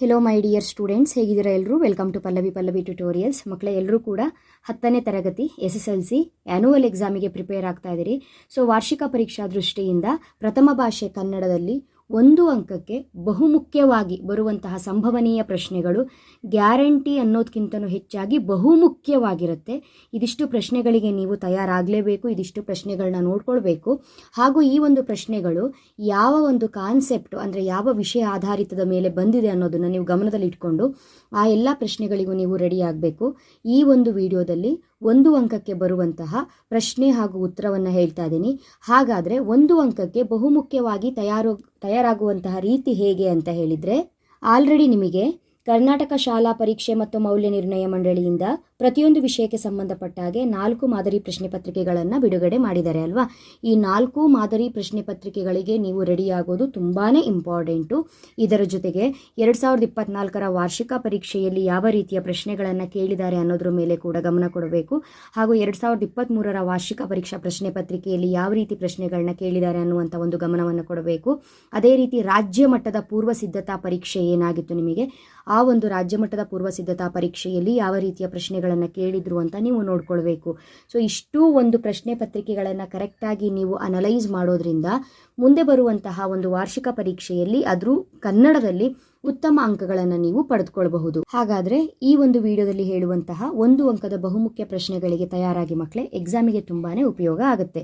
Hello my dear students ಹೇಗಿದ್ದೀರಾ ಎಲ್ಲರೂ welcome to Pallavi Pallavi tutorials ಮಕ್ಕಳ ಎಲ್ಲರೂ ಕೂಡ ಹತ್ತನೇ ತರಗತಿ S S L C annual ಎಕ್ಸಾಮಿಗೆ prepare ಆಗ್ತಾ ಇದ್ದೀರಿ. ಸೊ ವಾರ್ಷಿಕ ಪರೀಕ್ಷಾ ದೃಷ್ಟಿಯಿಂದ ಪ್ರಥಮ ಭಾಷೆ ಕನ್ನಡದಲ್ಲಿ ಒಂದು ಅಂಕಕ್ಕೆ ಬಹುಮುಖ್ಯವಾಗಿ ಬರುವಂತಹ ಸಂಭವನೀಯ ಪ್ರಶ್ನೆಗಳು ಗ್ಯಾರಂಟಿ ಅನ್ನೋದಕ್ಕಿಂತಲೂ ಹೆಚ್ಚಾಗಿ ಬಹುಮುಖ್ಯವಾಗಿರುತ್ತೆ. ಇದಿಷ್ಟು ಪ್ರಶ್ನೆಗಳಿಗೆ ನೀವು ತಯಾರಾಗಲೇಬೇಕು, ಇದಿಷ್ಟು ಪ್ರಶ್ನೆಗಳನ್ನ ನೋಡ್ಕೊಳ್ಬೇಕು. ಹಾಗೂ ಈ ಒಂದು ಪ್ರಶ್ನೆಗಳು ಯಾವ ಒಂದು ಕಾನ್ಸೆಪ್ಟ್ ಅಂದರೆ ಯಾವ ವಿಷಯ ಆಧಾರಿತದ ಮೇಲೆ ಬಂದಿದೆ ಅನ್ನೋದನ್ನು ನೀವು ಗಮನದಲ್ಲಿಟ್ಕೊಂಡು ಆ ಎಲ್ಲ ಪ್ರಶ್ನೆಗಳಿಗೂ ನೀವು ರೆಡಿ ಆಗಬೇಕು. ಈ ಒಂದು ವಿಡಿಯೋದಲ್ಲಿ ಒಂದು ಅಂಕಕ್ಕೆ ಬರುವಂತಹ ಪ್ರಶ್ನೆ ಹಾಗೂ ಉತ್ತರವನ್ನು ಹೇಳ್ತಾ ಇದ್ದೀನಿ ಹಾಗಾದರೆ ಒಂದು ಅಂಕಕ್ಕೆ ಬಹುಮುಖ್ಯವಾಗಿ ತಯಾರು, ತಯಾರಾಗುವಂತಹ ರೀತಿ ಹೇಗೆ ಅಂತ ಹೇಳಿದರೆ, ಆಲ್ರೆಡಿ ನಿಮಗೆ ಕರ್ನಾಟಕ ಶಾಲಾ ಪರೀಕ್ಷೆ ಮತ್ತು ಮೌಲ್ಯ ನಿರ್ಣಯ ಮಂಡಳಿಯಿಂದ ಪ್ರತಿಯೊಂದು ವಿಷಯಕ್ಕೆ ಸಂಬಂಧಪಟ್ಟ ಹಾಗೆ ನಾಲ್ಕು ಮಾದರಿ ಪ್ರಶ್ನೆ ಪತ್ರಿಕೆಗಳನ್ನು ಬಿಡುಗಡೆ ಮಾಡಿದ್ದಾರೆ ಅಲ್ವಾ? ಈ ನಾಲ್ಕು ಮಾದರಿ ಪ್ರಶ್ನೆ ಪತ್ರಿಕೆಗಳಿಗೆ ನೀವು ರೆಡಿಯಾಗೋದು ತುಂಬಾ ಇಂಪಾರ್ಟೆಂಟು ಇದರ ಜೊತೆಗೆ ಎರಡು ಸಾವಿರದ ಇಪ್ಪತ್ನಾಲ್ಕರ ವಾರ್ಷಿಕ ಪರೀಕ್ಷೆಯಲ್ಲಿ ಯಾವ ರೀತಿಯ ಪ್ರಶ್ನೆಗಳನ್ನು ಕೇಳಿದ್ದಾರೆ ಅನ್ನೋದ್ರ ಮೇಲೆ ಕೂಡ ಗಮನ ಕೊಡಬೇಕು. ಹಾಗೂ ಎರಡು ಸಾವಿರದ ಇಪ್ಪತ್ತ್ಮೂರರ ವಾರ್ಷಿಕ ಪರೀಕ್ಷಾ ಪ್ರಶ್ನೆ ಪತ್ರಿಕೆಯಲ್ಲಿ ಯಾವ ರೀತಿ ಪ್ರಶ್ನೆಗಳನ್ನ ಕೇಳಿದ್ದಾರೆ ಅನ್ನುವಂಥ ಒಂದು ಗಮನವನ್ನು ಕೊಡಬೇಕು. ಅದೇ ರೀತಿ ರಾಜ್ಯ ಮಟ್ಟದ ಪೂರ್ವ ಸಿದ್ಧತಾ ಪರೀಕ್ಷೆ ಏನಾಗಿತ್ತು ನಿಮಗೆ? ಆ ಒಂದು ರಾಜ್ಯ ಮಟ್ಟದ ಪೂರ್ವ ಸಿದ್ಧತಾ ಪರೀಕ್ಷೆಯಲ್ಲಿ ಯಾವ ರೀತಿಯ ಪ್ರಶ್ನೆಗಳನ್ನು ಕೇಳಿದ್ರು ಅಂತ ನೀವು ನೋಡ್ಕೊಳ್ಬೇಕು. ಸೊ ಇಷ್ಟು ಒಂದು ಪ್ರಶ್ನೆ ಪತ್ರಿಕೆಗಳನ್ನು ಕರೆಕ್ಟಾಗಿ ನೀವು ಅನಲೈಸ್ ಮಾಡೋದ್ರಿಂದ ಮುಂದೆ ಬರುವಂತಹ ಒಂದು ವಾರ್ಷಿಕ ಪರೀಕ್ಷೆಯಲ್ಲಿ ಅದರೂ ಕನ್ನಡದಲ್ಲಿ ಉತ್ತಮ ಅಂಕಗಳನ್ನು ನೀವು ಪಡೆದುಕೊಳ್ಳಬಹುದು ಹಾಗಾದರೆ ಈ ಒಂದು ವಿಡಿಯೋದಲ್ಲಿ ಹೇಳುವಂತಹ ಒಂದು ಅಂಕದ ಬಹುಮುಖ್ಯ ಪ್ರಶ್ನೆಗಳಿಗೆ ತಯಾರಾಗಿ ಮಕ್ಕಳೇ ಎಕ್ಸಾಮಿಗೆ ತುಂಬಾ ಉಪಯೋಗ ಆಗುತ್ತೆ.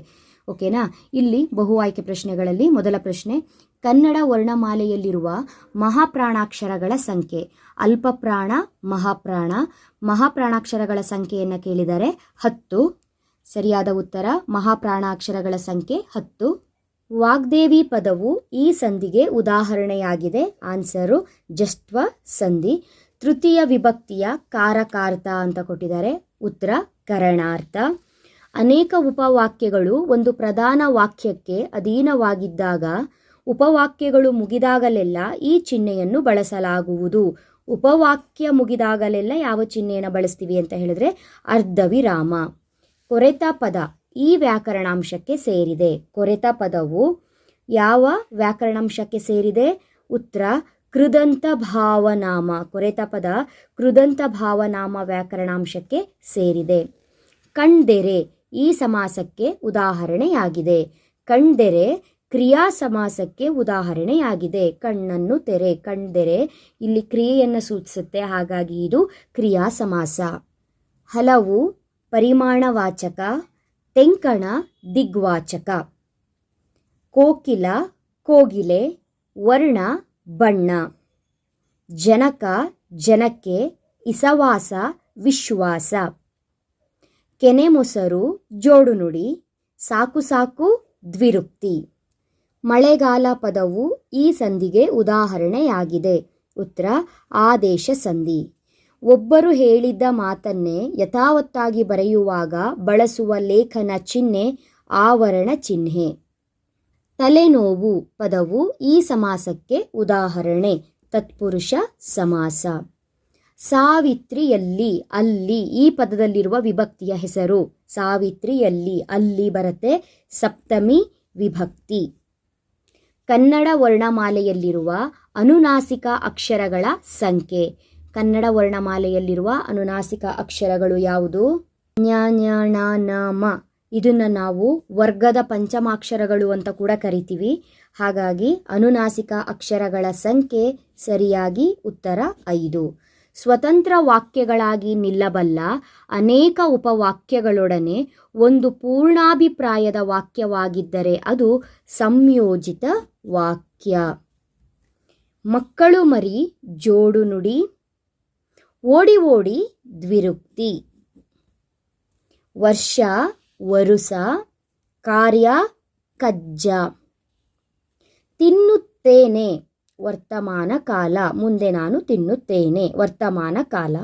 ಓಕೆನಾ? ಇಲ್ಲಿ ಬಹು ಆಯ್ಕೆ ಪ್ರಶ್ನೆಗಳಲ್ಲಿ ಮೊದಲ ಪ್ರಶ್ನೆ, ಕನ್ನಡ ವರ್ಣಮಾಲೆಯಲ್ಲಿರುವ ಮಹಾಪ್ರಾಣಾಕ್ಷರಗಳ ಸಂಖ್ಯೆ. ಅಲ್ಪಪ್ರಾಣ, ಮಹಾಪ್ರಾಣ, ಮಹಾಪ್ರಾಣಾಕ್ಷರಗಳ ಸಂಖ್ಯೆಯನ್ನು ಕೇಳಿದರೆ ಹತ್ತು. ಸರಿಯಾದ ಉತ್ತರ, ಮಹಾಪ್ರಾಣಾಕ್ಷರಗಳ ಸಂಖ್ಯೆ ಹತ್ತು. ವಾಗ್ದೇವಿ ಪದವು ಈ ಸಂಧಿಗೆ ಉದಾಹರಣೆಯಾಗಿದೆ. ಆನ್ಸರು, ಜಸ್ತ್ವ ಸಂಧಿ. ತೃತೀಯ ವಿಭಕ್ತಿಯ ಕಾರಕಾರ್ಥ ಅಂತ ಕೊಟ್ಟಿದ್ದಾರೆ. ಉತ್ತರ, ಕರಣಾರ್ಥ. ಅನೇಕ ಉಪವಾಕ್ಯಗಳು ಒಂದು ಪ್ರಧಾನ ವಾಕ್ಯಕ್ಕೆ ಅಧೀನವಾಗಿದ್ದಾಗ ಉಪವಾಕ್ಯಗಳು ಮುಗಿದಾಗಲೆಲ್ಲ ಈ ಚಿಹ್ನೆಯನ್ನು ಬಳಸಲಾಗುವುದು. ಉಪವಾಕ್ಯ ಮುಗಿದಾಗಲೆಲ್ಲ ಯಾವ ಚಿಹ್ನೆಯನ್ನು ಬಳಸ್ತೀವಿ ಅಂತ ಹೇಳಿದ್ರೆ ಅರ್ಧವಿರಾಮ. ಕೊರೆತ ಪದ ಈ ವ್ಯಾಕರಣಾಂಶಕ್ಕೆ ಸೇರಿದೆ. ಕೊರೆತ ಪದವು ಯಾವ ವ್ಯಾಕರಣಾಂಶಕ್ಕೆ ಸೇರಿದೆ? ಉತ್ತರ, ಕೃದಂತ ಭಾವನಾಮ. ಕೊರೆತ ಪದ ಕೃದಂತ ಭಾವನಾಮ ವ್ಯಾಕರಣಾಂಶಕ್ಕೆ ಸೇರಿದೆ. ಕಣ್ದೆರೆ ಈ ಸಮಾಸಕ್ಕೆ ಉದಾಹರಣೆಯಾಗಿದೆ. ಕಣ್ದೆರೆ ಕ್ರಿಯಾ ಸಮಾಸಕ್ಕೆ ಉದಾಹರಣೆಯಾಗಿದೆ. ಕಣ್ಣನ್ನು ತೆರೆ, ಕಣ್ದೆರೆ ಇಲ್ಲಿ ಕ್ರಿಯೆಯನ್ನು ಸೂಚಿಸುತ್ತೆ. ಹಾಗಾಗಿ ಇದು ಕ್ರಿಯಾ ಸಮಾಸ. ಹಲವು ಪರಿಮಾಣವಾಚಕ, ತೆಂಕಣ, ದಿಗ್ವಾಚಕ. ಕೋಕಿಲ, ಕೋಗಿಲೆ, ವರ್ಣ, ಬಣ್ಣ. ಜನಕ, ಜನಕ್ಕೆ, ಇಸವಾಸ, ವಿಶ್ವಾಸ. ಕೆನೆ ಮೊಸರು, ಜೋಡು ನುಡಿ, ಸಾಕು ಸಾಕು ದ್ವಿರುಕ್ತಿ. ಮಳೆಗಾಲ ಪದವು ಈ ಸಂಧಿಗೆ ಉದಾಹರಣೆಯಾಗಿದೆ. ಉತ್ತರ, ಆದೇಶ ಸಂಧಿ. ಒಬ್ಬರು ಹೇಳಿದ್ದ ಮಾತನ್ನೇ ಯಥಾವತ್ತಾಗಿ ಬರೆಯುವಾಗ ಬಳಸುವ ಲೇಖನ ಚಿಹ್ನೆ, ಆವರಣ ಚಿಹ್ನೆ. ತಲೆನೋವು ಪದವು ಈ ಸಮಾಸಕ್ಕೆ ಉದಾಹರಣೆ. ತತ್ಪುರುಷ ಸಮಾಸ. ಸಾವಿತ್ರಿಯಲ್ಲಿ ಅಲ್ಲಿ ಈ ಪದದಲ್ಲಿರುವ ವಿಭಕ್ತಿಯ ಹೆಸರು. ಸಾವಿತ್ರಿಯಲ್ಲಿ ಅಲ್ಲಿ ಬರುತ್ತೆ ಸಪ್ತಮಿ ವಿಭಕ್ತಿ. ಕನ್ನಡ ವರ್ಣಮಾಲೆಯಲ್ಲಿರುವ ಅನುನಾಸಿಕ ಅಕ್ಷರಗಳ ಸಂಖ್ಯೆ. ಕನ್ನಡ ವರ್ಣಮಾಲೆಯಲ್ಲಿರುವ ಅನುನಾಸಿಕ ಅಕ್ಷರಗಳು ಯಾವುದು? ಜ್ಞ ಜ್ಞ ಣ ನ, ಮ. ಇದನ್ನು ನಾವು ವರ್ಗದ ಪಂಚಮಾಕ್ಷರಗಳು ಅಂತ ಕೂಡ ಕರಿತೀವಿ. ಹಾಗಾಗಿ ಅನುನಾಸಿಕ ಅಕ್ಷರಗಳ ಸಂಖ್ಯೆ ಸರಿಯಾಗಿ ಉತ್ತರ ಐದು. ಸ್ವತಂತ್ರ ವಾಕ್ಯಗಳಾಗಿ ನಿಲ್ಲಬಲ್ಲ ಅನೇಕ ಉಪವಾಕ್ಯಗಳೊಡನೆ ಒಂದು ಪೂರ್ಣಾಭಿಪ್ರಾಯದ ವಾಕ್ಯವಾಗಿದ್ದರೆ ಅದು ಸಂಯೋಜಿತ ವಾಕ್ಯ. ಮಕ್ಕಳು ಮರಿ, ಜೋಡು ನುಡಿ, ಓಡಿ ಓಡಿ ದ್ವಿರುಕ್ತಿ. ವರ್ಷ, ವರುಸ, ಕಾರ್ಯ, ಕಜ್ಜ. ತಿನ್ನುತ್ತೇನೆ ವರ್ತಮಾನ ಕಾಲ. ಮುಂದೆ ನಾನು ತಿನ್ನುತ್ತೇನೆ. ವರ್ತಮಾನ ಕಾಲ.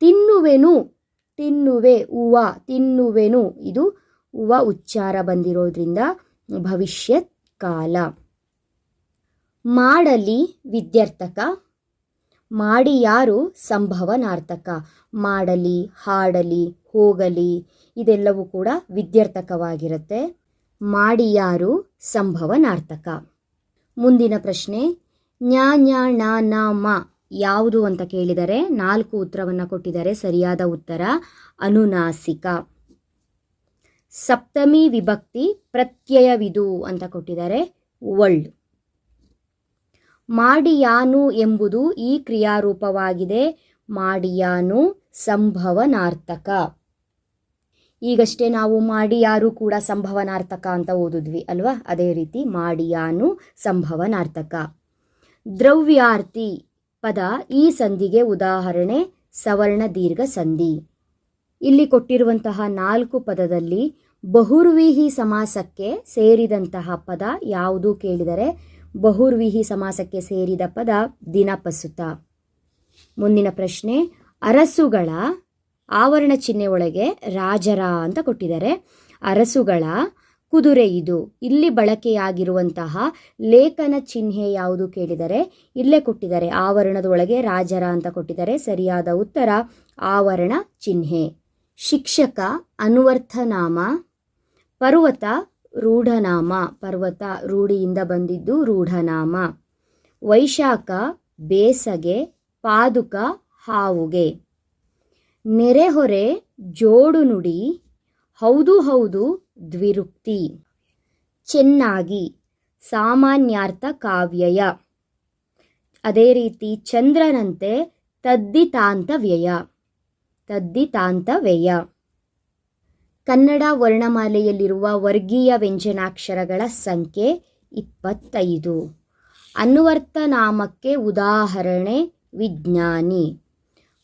ತಿನ್ನುವೆನು, ತಿನ್ನುವೆ, ಉವ, ತಿನ್ನುವೆನು. ಇದು ಉವ ಉಚ್ಚಾರ ಬಂದಿರೋದ್ರಿಂದ ಭವಿಷ್ಯತ್ ಕಾಲ. ಮಾಡಲಿ ವಿದ್ಯಾರ್ಥಕ. ಮಾಡಿ ಯಾರು ಸಂಭವನಾರ್ಥಕ. ಮಾಡಲಿ, ಹಾಡಲಿ, ಹೋಗಲಿ. ಇದೆಲ್ಲವೂ ಕೂಡ ವಿದ್ಯಾರ್ಥಕವಾಗಿರುತ್ತೆ. ಮಾಡಿ ಯಾರು ಸಂಭವನಾರ್ಥಕ. ಮುಂದಿನ ಪ್ರಶ್ನೆ. ಜ್ಞ ನ್ಯಾ ನಾ ನ ಮ ಯಾವುದು ಅಂತ ಕೇಳಿದರೆ ನಾಲ್ಕು ಉತ್ತರವನ್ನು ಕೊಟ್ಟಿದ್ದಾರೆ. ಸರಿಯಾದ ಉತ್ತರ ಅನುನಾಸಿಕ. ಸಪ್ತಮಿ ವಿಭಕ್ತಿ ಪ್ರತ್ಯಯವಿದು ಅಂತ ಕೊಟ್ಟಿದ್ದಾರೆ. ಒಳ್ಳು ಮಾಡಿಯಾನು ಎಂಬುದು ಈ ಕ್ರಿಯಾರೂಪವಾಗಿದೆ. ಮಾಡಿಯಾನು ಸಂಭವನಾರ್ಥಕ. ಈಗಷ್ಟೇ ನಾವು ಮಾಡಿಯಾರು ಕೂಡ ಸಂಭವನಾರ್ಥಕ ಅಂತ ಓದಿದ್ವಿ ಅಲ್ವಾ? ಅದೇ ರೀತಿ ಮಾಡಿಯಾನು ಸಂಭವನಾರ್ಥಕ. ದ್ರವ್ಯಾರ್ಥಿ ಪದ ಈ ಸಂಧಿಗೆ ಉದಾಹರಣೆ ಸವರ್ಣ ದೀರ್ಘ ಸಂಧಿ. ಇಲ್ಲಿ ಕೊಟ್ಟಿರುವಂತಹ ನಾಲ್ಕು ಪದದಲ್ಲಿ ಬಹುರ್ವಿಹಿ ಸಮಾಸಕ್ಕೆ ಸೇರಿದಂತಹ ಪದ ಯಾವುದು ಕೇಳಿದರೆ ಬಹುರ್ವಿಹಿ ಸಮಾಸಕ್ಕೆ ಸೇರಿದ ಪದ ದಿನಪಸುತ. ಮುಂದಿನ ಪ್ರಶ್ನೆ, ಅರಸುಗಳ ಆವರಣ ಚಿಹ್ನೆ ಒಳಗೆ ರಾಜರ ಅಂತ ಕೊಟ್ಟಿದ್ದಾರೆ. ಅರಸುಗಳ ಕುದುರೆ ಇದು. ಇಲ್ಲಿ ಬಳಕೆಯಾಗಿರುವಂತಹ ಲೇಖನ ಚಿಹ್ನೆ ಯಾವುದು ಕೇಳಿದರೆ, ಇಲ್ಲೇ ಕೊಟ್ಟಿದ್ದಾರೆ. ಆವರಣದ ಒಳಗೆ ರಾಜರ ಅಂತ ಕೊಟ್ಟಿದ್ದಾರೆ. ಸರಿಯಾದ ಉತ್ತರ, ಆವರಣ ಚಿಹ್ನೆ. ಶಿಕ್ಷಕ, ಅನುವರ್ಥನಾಮ, ಪರ್ವತ, ರೂಢನಾಮ. ಪರ್ವತ, ರೂಢಿಯಿಂದ ಬಂದಿದ್ದು ರೂಢನಾಮ. ವೈಶಾಖ, ಬೇಸಗೆ, ಪಾದುಕ, ಹಾವುಗೆ. ನೆರೆಹೊರೆ ಜೋಡು ನುಡಿ ಹೌದು ಹೌದು ದ್ವಿರುಕ್ತಿ. ಚೆನ್ನಾಗಿ ಸಾಮಾನ್ಯಾರ್ಥ ಕಾವ್ಯಯ. ಅದೇ ರೀತಿ ಚಂದ್ರನಂತೆ ತದ್ದಿತಾಂತ ವ್ಯಯ. ತದ್ದಿತಾಂತ ವ್ಯಯ. ಕನ್ನಡ ವರ್ಣಮಾಲೆಯಲ್ಲಿರುವ ವರ್ಗೀಯ ವ್ಯಂಜನಾಕ್ಷರಗಳ ಸಂಖ್ಯೆ ಇಪ್ಪತ್ತೈದು. ಅನ್ವರ್ಥನಾಮಕ್ಕೆ ಉದಾಹರಣೆ, ವಿಜ್ಞಾನಿ.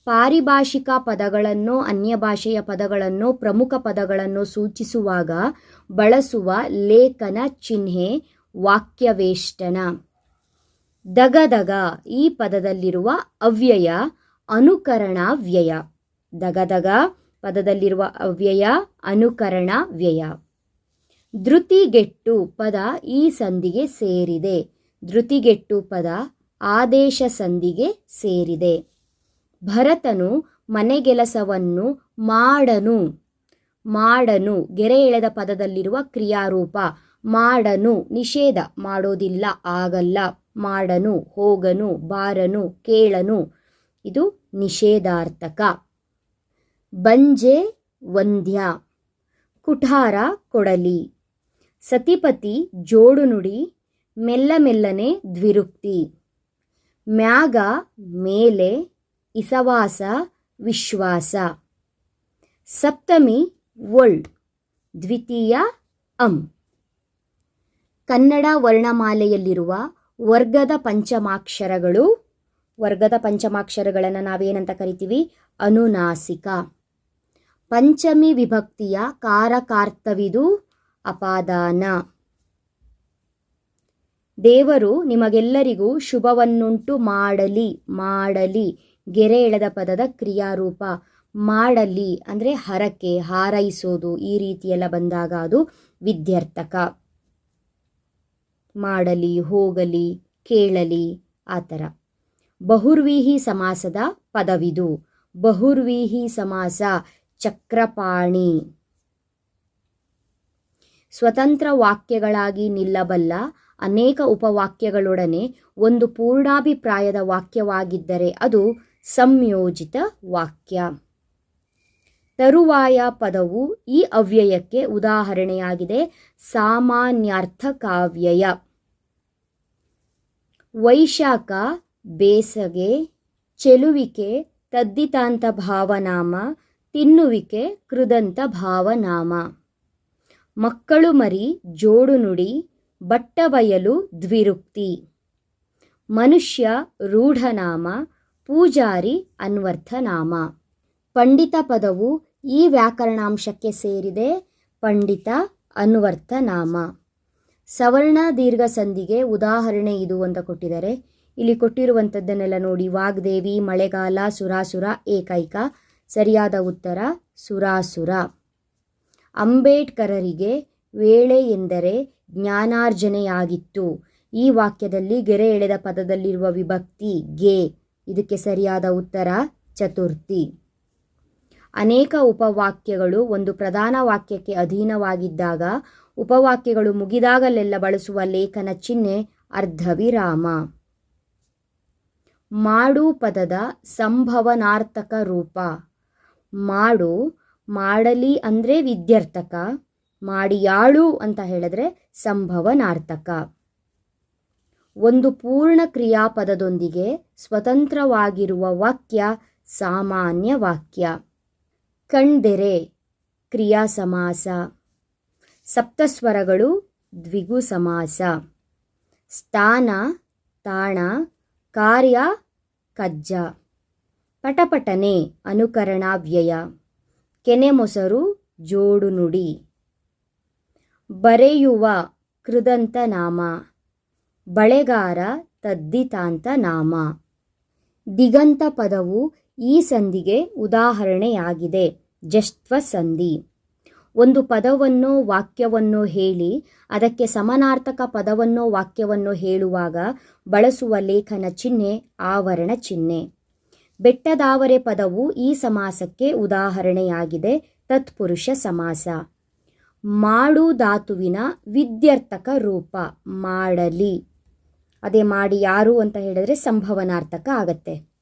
ಪಾರಿಭಾಷಿಕ ಪದಗಳನ್ನು, ಅನ್ಯ ಭಾಷೆಯ ಪದಗಳನ್ನು, ಪ್ರಮುಖ ಪದಗಳನ್ನು ಸೂಚಿಸುವಾಗ ಬಳಸುವ ಲೇಖನ ಚಿಹ್ನೆ ವಾಕ್ಯವೇಷ್ಟನ. ದಗದಗ ಈ ಪದದಲ್ಲಿರುವ ಅವ್ಯಯ, ಅನುಕರಣ ವ್ಯಯ. ದಗದಗ ಪದದಲ್ಲಿರುವ ಅವ್ಯಯ, ಅನುಕರಣ ವ್ಯಯ. ಧೃತಿಗೆಟ್ಟು ಪದ ಈ ಸಂಧಿಗೆ ಸೇರಿದೆ. ಧೃತಿಗೆಟ್ಟು ಪದ ಆದೇಶ ಸಂಧಿಗೆ ಸೇರಿದೆ. ಭರತನು ಮನೆಗೆಲಸವನ್ನು ಮಾಡನು. ಮಾಡನು. ಗೆರೆ ಎಳೆದ ಪದದಲ್ಲಿರುವ ಕ್ರಿಯಾರೂಪ. ಮಾಡನು. ನಿಷೇಧ ಮಾಡೋದಿಲ್ಲ. ಆಗಲ್ಲ. ಮಾಡನು. ಹೋಗನು. ಬಾರನು. ಕೇಳನು. ಇದು ನಿಷೇಧಾರ್ಥಕ. ಬಂಜೆ ವಂದ್ಯ. ಕುಠಾರ ಕೊಡಲಿ. ಸತಿಪತಿ ಜೋಡು ನುಡಿ. ಮೆಲ್ಲ ಮೆಲ್ಲನೆ ದ್ವಿರುಕ್ತಿ. ಮ್ಯಾಗ ಮೇಲೆ ಇಸವಾಸ, ವಿಶ್ವಾಸ. ಸಪ್ತಮಿ ಒಳ್ ದ್ವಿತೀಯ, ಅಂ. ಕನ್ನಡ ವರ್ಣಮಾಲೆಯಲ್ಲಿರುವ ವರ್ಗದ ಪಂಚಮಾಕ್ಷರಗಳು, ವರ್ಗದ ಪಂಚಮಾಕ್ಷರಗಳನ್ನು ನಾವೇನಂತ ಕರಿತೀವಿ? ಅನುನಾಸಿಕ. ಪಂಚಮಿ ವಿಭಕ್ತಿಯ ಕಾರಕಾರ್ಥವಿದು ಅಪಾದಾನ. ದೇವರು ನಿಮಗೆಲ್ಲರಿಗೂ ಶುಭವನ್ನುಂಟು ಮಾಡಲಿ ಮಾಡಲಿ. ಗೆರೆ ಎಳೆದ ಪದದ ಕ್ರಿಯಾರೂಪ ಮಾಡಲಿ ಅಂದರೆ ಹರಕೆ, ಹಾರೈಸೋದು ಈ ರೀತಿಯೆಲ್ಲ ಬಂದಾಗ ಅದು ವಿದ್ಯರ್ಥಕ. ಮಾಡಲಿ, ಹೋಗಲಿ, ಕೇಳಲಿ, ಆ ಥರ. ಬಹುರ್ವೀಹಿ ಸಮಾಸದ ಪದವಿದು. ಬಹುರ್ವೀಹಿ ಸಮಾಸ ಚಕ್ರಪಾಣಿ. ಸ್ವತಂತ್ರ ವಾಕ್ಯಗಳಾಗಿ ನಿಲ್ಲಬಲ್ಲ ಅನೇಕ ಉಪವಾಕ್ಯಗಳೊಡನೆ ಒಂದು ಪೂರ್ಣಾಭಿಪ್ರಾಯದ ವಾಕ್ಯವಾಗಿದ್ದರೆ ಅದು ಸಂಯೋಜಿತ ವಾಕ್ಯ. ತರುವಾಯ ಪದವು ಈ ಅವ್ಯಯಕ್ಕೆ ಉದಾಹರಣೆಯಾಗಿದೆ. ಸಾಮಾನ್ಯಾರ್ಥ ಕಾವ್ಯಯ. ವೈಶಾಖ, ಬೇಸಗೆ, ಚೆಲುವಿಕೆ, ತದ್ದಿತಾಂತ ಭಾವನಾಮ, ತಿನ್ನುವಿಕೆ, ಕೃದಂತ ಭಾವನಾಮ. ಮಕ್ಕಳು ಮರಿ, ಜೋಡು ನುಡಿ, ಬಟ್ಟಬಯಲು ದ್ವಿರುಕ್ತಿ. ಮನುಷ್ಯ, ರೂಢನಾಮ ಪೂಜಾರಿ ಅನ್ವರ್ಥನಾಮ. ಪಂಡಿತ ಪದವು ಈ ವ್ಯಾಕರಣಾಂಶಕ್ಕೆ ಸೇರಿದೆ. ಪಂಡಿತ ಅನ್ವರ್ಥನಾಮ. ಸವರ್ಣ ದೀರ್ಘ ಸಂಧಿಗೆ ಉದಾಹರಣೆ ಇದು ಅಂತ ಕೊಟ್ಟಿದ್ದಾರೆ. ಇಲ್ಲಿ ಕೊಟ್ಟಿರುವಂಥದ್ದನ್ನೆಲ್ಲ ನೋಡಿ, ವಾಗ್ದೇವಿ, ಮಳೆಗಾಲ, ಸುರಾಸುರ, ಏಕೈಕ, ಸರಿಯಾದ ಉತ್ತರ, ಸುರಾಸುರ. ಅಂಬೇಡ್ಕರರಿಗೆ ವೇಳೆ ಎಂದರೆ ಜ್ಞಾನಾರ್ಜನೆಯಾಗಿತ್ತು. ಈ ವಾಕ್ಯದಲ್ಲಿ ಗೆರೆ ಎಳೆದ ಪದದಲ್ಲಿರುವ ವಿಭಕ್ತಿ ಗೆ. ಇದಕ್ಕೆ ಸರಿಯಾದ ಉತ್ತರ ಚತುರ್ಥಿ. ಅನೇಕ ಉಪವಾಕ್ಯಗಳು ಒಂದು ಪ್ರಧಾನ ವಾಕ್ಯಕ್ಕೆ ಅಧೀನವಾಗಿದ್ದಾಗ ಉಪವಾಕ್ಯಗಳು ಮುಗಿದಾಗಲೆಲ್ಲ ಬಳಸುವ ಲೇಖನ ಚಿಹ್ನೆ ಅರ್ಧವಿರಾಮ. ಮಾಡು ಪದದ ಸಂಭವನಾರ್ಥಕ ರೂಪ. ಮಾಡು, ಮಾಡಲಿ ಅಂದರೆ ವಿದ್ಯರ್ಥಕ, ಮಾಡಿಯಾಳು ಅಂತ ಹೇಳಿದ್ರೆ ಸಂಭವನಾರ್ಥಕ. ಒಂದು ಪೂರ್ಣ ಕ್ರಿಯಾಪದದೊಂದಿಗೆ ಸ್ವತಂತ್ರವಾಗಿರುವ ವಾಕ್ಯ ಸಾಮಾನ್ಯ ವಾಕ್ಯ. ಕಣ್ದೆರೆ ಕ್ರಿಯಾ ಸಮಾಸ ಸಪ್ತಸ್ವರಗಳು ದ್ವಿಗು ಸಮಾಸ ಸ್ಥಾನ, ತಾಣ, ಕಾರ್ಯ, ಕಜ್ಜ. ಪಟಪಟನೆ ಅನುಕರಣಾವ್ಯಯ ಕೆನೆ ಮೊಸರು, ಜೋಡು ನುಡಿ. ಬರೆಯುವ, ಕೃದಂತ ನಾಮ. ಬಳೆಗಾರ ತದ್ದಿತಾಂತ ನಾಮ. ದಿಗಂತ ಪದವು ಈ ಸಂಧಿಗೆ ಉದಾಹರಣೆಯಾಗಿದೆ. ಜಷ್ಟ್ವ ಸಂಧಿ. ಒಂದು ಪದವನ್ನು ವಾಕ್ಯವನ್ನು ಹೇಳಿ, ಅದಕ್ಕೆ ಸಮಾನಾರ್ಥಕ ಪದವನ್ನು ವಾಕ್ಯವನ್ನು ಹೇಳುವಾಗ ಬಳಸುವ ಲೇಖನ ಚಿಹ್ನೆ, ಆವರಣ ಚಿಹ್ನೆ. ಬೆಟ್ಟದಾವರೆ ಪದವು ಈ ಸಮಾಸಕ್ಕೆ ಉದಾಹರಣೆಯಾಗಿದೆ. ತತ್ಪುರುಷ ಸಮಾಸ. ಮಾಡು ಧಾತುವಿನ ವಿದ್ಯರ್ಥಕ ರೂಪ. ಮಾಡಲಿ. ಅದೇ ಮಾಡಿ ಯಾರು ಅಂತ ಹೇಳಿದ್ರೆ ಸಂಭವನಾರ್ಥಕ ಆಗತ್ತೆ.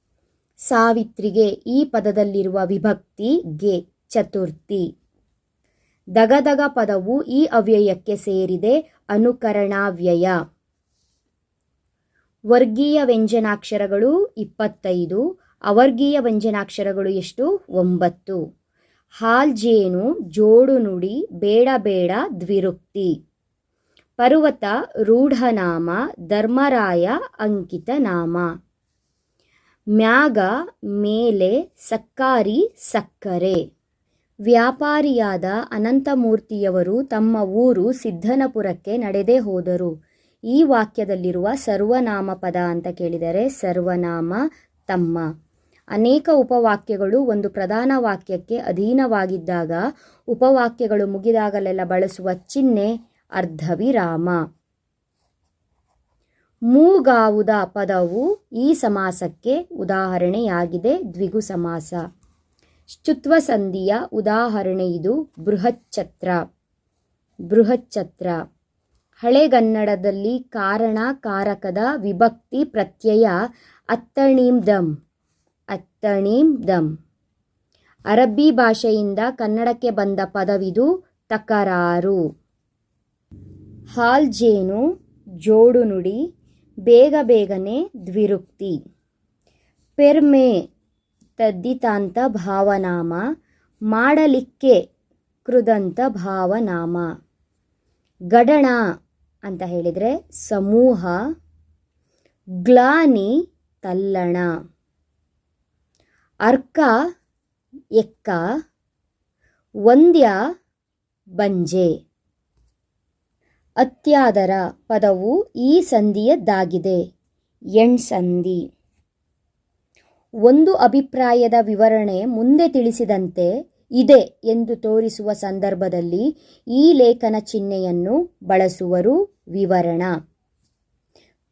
ಸಾವಿತ್ರಿಗೆ ಈ ಪದದಲ್ಲಿರುವ ವಿಭಕ್ತಿ ಗೆ ಚತುರ್ಥಿ. ದಗದಗ ಪದವು ಈ ಅವ್ಯಯಕ್ಕೆ ಸೇರಿದೆ, ಅನುಕರಣಾವ್ಯಯ. ವರ್ಗೀಯ ವ್ಯಂಜನಾಕ್ಷರಗಳು ಇಪ್ಪತ್ತೈದು, ಅವರ್ಗೀಯ ವ್ಯಂಜನಾಕ್ಷರಗಳು ಎಷ್ಟು? ಒಂಬತ್ತು. ಹಾಲ್ ಜೇನು ಜೋಡು ನುಡಿ, ಬೇಡ ಬೇಡ ದ್ವಿರುಕ್ತಿ. ಪರ್ವತ ರೂಢನಾಮ, ಧರ್ಮರಾಯ ಅಂಕಿತ ನಾಮ ಮ್ಯಾಗ, ಮೇಲೆ, ಸಕ್ಕಾರಿ, ಸಕ್ಕರೆ. ವ್ಯಾಪಾರಿಯಾದ ಅನಂತಮೂರ್ತಿಯವರು ತಮ್ಮ ಊರು ಸಿದ್ಧನಪುರಕ್ಕೆ ನಡೆದೇ ಹೋದರು. ಈ ವಾಕ್ಯದಲ್ಲಿರುವ ಸರ್ವನಾಮ ಪದ ಅಂತ ಕೇಳಿದರೆ ಸರ್ವನಾಮ ತಮ್ಮ. ಅನೇಕ ಉಪವಾಕ್ಯಗಳು ಒಂದು ಪ್ರಧಾನ ವಾಕ್ಯಕ್ಕೆ ಅಧೀನವಾಗಿದ್ದಾಗ ಉಪವಾಕ್ಯಗಳು ಮುಗಿದಾಗಲೆಲ್ಲ ಬಳಸುವ ಚಿಹ್ನೆ ಅರ್ಧವಿರಾಮ. ಮೂಗಾವುದ ಪದವು ಈ ಸಮಾಸಕ್ಕೆ ಉದಾಹರಣೆಯಾಗಿದೆ, ದ್ವಿಗು ಸಮಾಸ. ಶ್ಚುತ್ವ ಸಂಧಿಯ ಉದಾಹರಣೆ ಇದು ಬೃಹಚ್ಛತ್ರ. ಬೃಹಚ್ಛತ್ರ. ಹಳೆಗನ್ನಡದಲ್ಲಿ ಕಾರಣ ಕಾರಕದ ವಿಭಕ್ತಿ ಪ್ರತ್ಯಯ ಅತ್ತಣೀಂ ದಮ್ ಅತ್ತಣೀಂ ದಮ್ ಅರಬ್ಬಿ ಭಾಷೆಯಿಂದ ಕನ್ನಡಕ್ಕೆ ಬಂದ ಪದವಿದು ತಕರಾರು. ಹಾಲ್ಜೇನು ಜೋಡು ನುಡಿ, ಬೇಗ ಬೇಗನೆ ದ್ವಿರುಕ್ತಿ. ಪೆರ್ಮೆ, ತದ್ದಿತಾಂತ ಭಾವನಾಮ, ಮಾಡಲಿಕ್ಕೆ ಕೃದಂತ ಭಾವನಾಮ. ಗಡಣ ಅಂತ ಹೇಳಿದರೆ ಸಮೂಹ, ಗ್ಲಾನಿ, ತಲ್ಲಣ. ಅರ್ಕ, ಎಕ್ಕ. ವಂದ್ಯ, ಬಂಜೆ. ಅತ್ಯಾದರ ಪದವು ಈ ಸಂಧಿಯದ್ದಾಗಿದೆ. ಎಣ್ಸಂಧಿ ಒಂದು ಅಭಿಪ್ರಾಯದ ವಿವರಣೆ ಮುಂದೆ ತಿಳಿಸಿದಂತೆ ಇದೆ ಎಂದು ತೋರಿಸುವ ಸಂದರ್ಭದಲ್ಲಿ ಈ ಲೇಖನ ಚಿಹ್ನೆಯನ್ನು ಬಳಸುವರು ವಿವರಣ.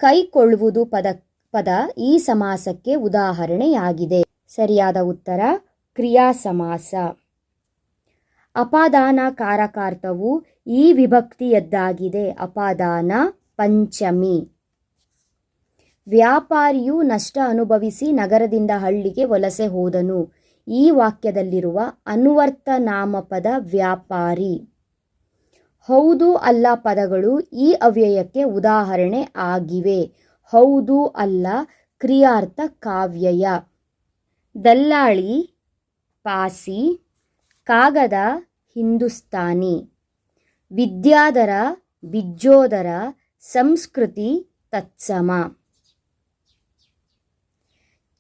ಕೈಕೊಳ್ಳುವುದು ಪದ ಪದ ಈ ಸಮಾಸಕ್ಕೆ ಉದಾಹರಣೆಯಾಗಿದೆ. ಸರಿಯಾದ ಉತ್ತರ ಕ್ರಿಯಾ ಸಮಾಸ ಅಪಾದಾನ ಕಾರಕಾರ್ಥವು ಈ ವಿಭಕ್ತಿಯದ್ದಾಗಿದೆ. ಅಪಾದಾನ ಪಂಚಮಿ. ವ್ಯಾಪಾರಿಯು ನಷ್ಟ ಅನುಭವಿಸಿ ನಗರದಿಂದ ಹಳ್ಳಿಗೆ ವಲಸೆ ಹೋದನು. ಈ ವಾಕ್ಯದಲ್ಲಿರುವ ಅನುವರ್ತ ನಾಮಪದ ವ್ಯಾಪಾರಿ. ಹೌದು ಅಲ್ಲ ಪದಗಳು ಈ ಅವ್ಯಯಕ್ಕೆ ಉದಾಹರಣೆ ಆಗಿವೆ. ಹೌದು ಅಲ್ಲ ಕ್ರಿಯಾರ್ಥ ಕಾವ್ಯಯ. ದಲ್ಲಾಳಿ, ಪಾಸಿ ಕಾಗದ ಹಿಂದೂಸ್ತಾನಿ. ವಿದ್ಯಾಧರ ಬಿಜ್ಜೋದರ ಸಂಸ್ಕೃತಿ ತತ್ಸಮ.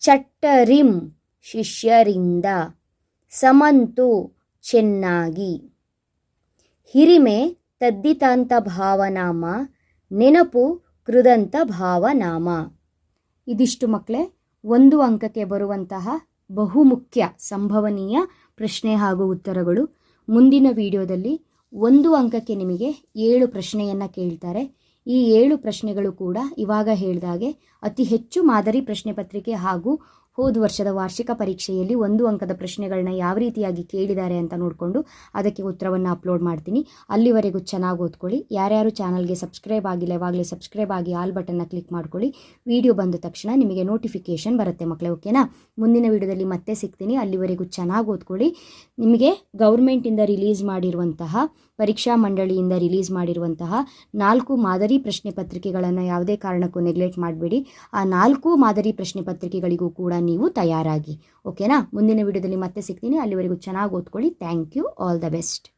ಚಟ್ಟರಿಂ ಶಿಷ್ಯರಿಂದ. ಸಮಂತು ಚೆನ್ನಾಗಿ. ಹಿರಿಮೆ ತದ್ದಿತಾಂತ ಭಾವನಾಮ, ನೆನಪು ಕೃದಂತ ಭಾವನಾಮ. ಇದಿಷ್ಟು ಮಕ್ಕಳೇ ಒಂದು ಅಂಕಕ್ಕೆ ಬರುವಂತಹ ಬಹುಮುಖ್ಯ ಸಂಭವನೀಯ ಪ್ರಶ್ನೆ ಹಾಗೂ ಉತ್ತರಗಳು. ಮುಂದಿನ ವಿಡಿಯೋದಲ್ಲಿ ಒಂದು ಅಂಕಕ್ಕೆ ನಿಮಗೆ ಏಳು ಪ್ರಶ್ನೆಯನ್ನು ಕೇಳ್ತಾರೆ. ಈ ಏಳು ಪ್ರಶ್ನೆಗಳು ಕೂಡ ಇವಾಗ ಹೇಳಿದಾಗೆ ಅತಿ ಹೆಚ್ಚು ಮಾದರಿ ಪ್ರಶ್ನೆ ಪತ್ರಿಕೆ ಹಾಗೂ ಹೋದ ವರ್ಷದ ವಾರ್ಷಿಕ ಪರೀಕ್ಷೆಯಲ್ಲಿ ಒಂದು ಅಂಕದ ಪ್ರಶ್ನೆಗಳನ್ನ ಯಾವ ರೀತಿಯಾಗಿ ಕೇಳಿದ್ದಾರೆ ಅಂತ ನೋಡಿಕೊಂಡು ಅದಕ್ಕೆ ಉತ್ತರವನ್ನು ಅಪ್ಲೋಡ್ ಮಾಡ್ತೀನಿ. ಅಲ್ಲಿವರೆಗೂ ಚೆನ್ನಾಗಿ ಓದ್ಕೊಳ್ಳಿ. ಯಾರ್ಯಾರು ಚಾನಲ್ಗೆ ಸಬ್ಸ್ಕ್ರೈಬ್ ಆಗಿಲ್ಲ, ಯಾವಾಗಲೇ ಸಬ್ಸ್ಕ್ರೈಬ್ ಆಗಿ ಆಲ್ ಬಟನ್ನ ಕ್ಲಿಕ್ ಮಾಡ್ಕೊಳ್ಳಿ. ವಿಡಿಯೋ ಬಂದ ತಕ್ಷಣ ನಿಮಗೆ ನೋಟಿಫಿಕೇಷನ್ ಬರುತ್ತೆ ಮಕ್ಕಳೇ, ಓಕೆನಾ? ಮುಂದಿನ ವಿಡಿಯೋದಲ್ಲಿ ಮತ್ತೆ ಸಿಗ್ತೀನಿ. ಅಲ್ಲಿವರೆಗೂ ಚೆನ್ನಾಗಿ ಓದ್ಕೊಳ್ಳಿ. ನಿಮಗೆ ಗೌರ್ಮೆಂಟಿಂದ ರಿಲೀಸ್ ಮಾಡಿರುವಂತಹ, ಪರೀಕ್ಷಾ ಮಂಡಳಿಯಿಂದ ರಿಲೀಸ್ ಮಾಡಿರುವಂತಹ ನಾಲ್ಕು ಮಾದರಿ ಪ್ರಶ್ನೆ ಪತ್ರಿಕೆಗಳನ್ನು ಯಾವುದೇ ಕಾರಣಕ್ಕೂ ನೆಗ್ಲೆಕ್ಟ್ ಮಾಡಬೇಡಿ. ಆ ನಾಲ್ಕು ಮಾದರಿ ಪ್ರಶ್ನೆ ಪತ್ರಿಕೆಗಳಿಗೂ ಕೂಡ ನೀವು ತಯಾರಾಗಿ. ಓಕೆನಾ? ಮುಂದಿನ ವಿಡಿಯೋದಲ್ಲಿ ಮತ್ತೆ ಸಿಗ್ತೀನಿ. ಅಲ್ಲಿವರೆಗೂ ಚೆನ್ನಾಗಿ ಓದ್ಕೊಳ್ಳಿ. Thank you all the best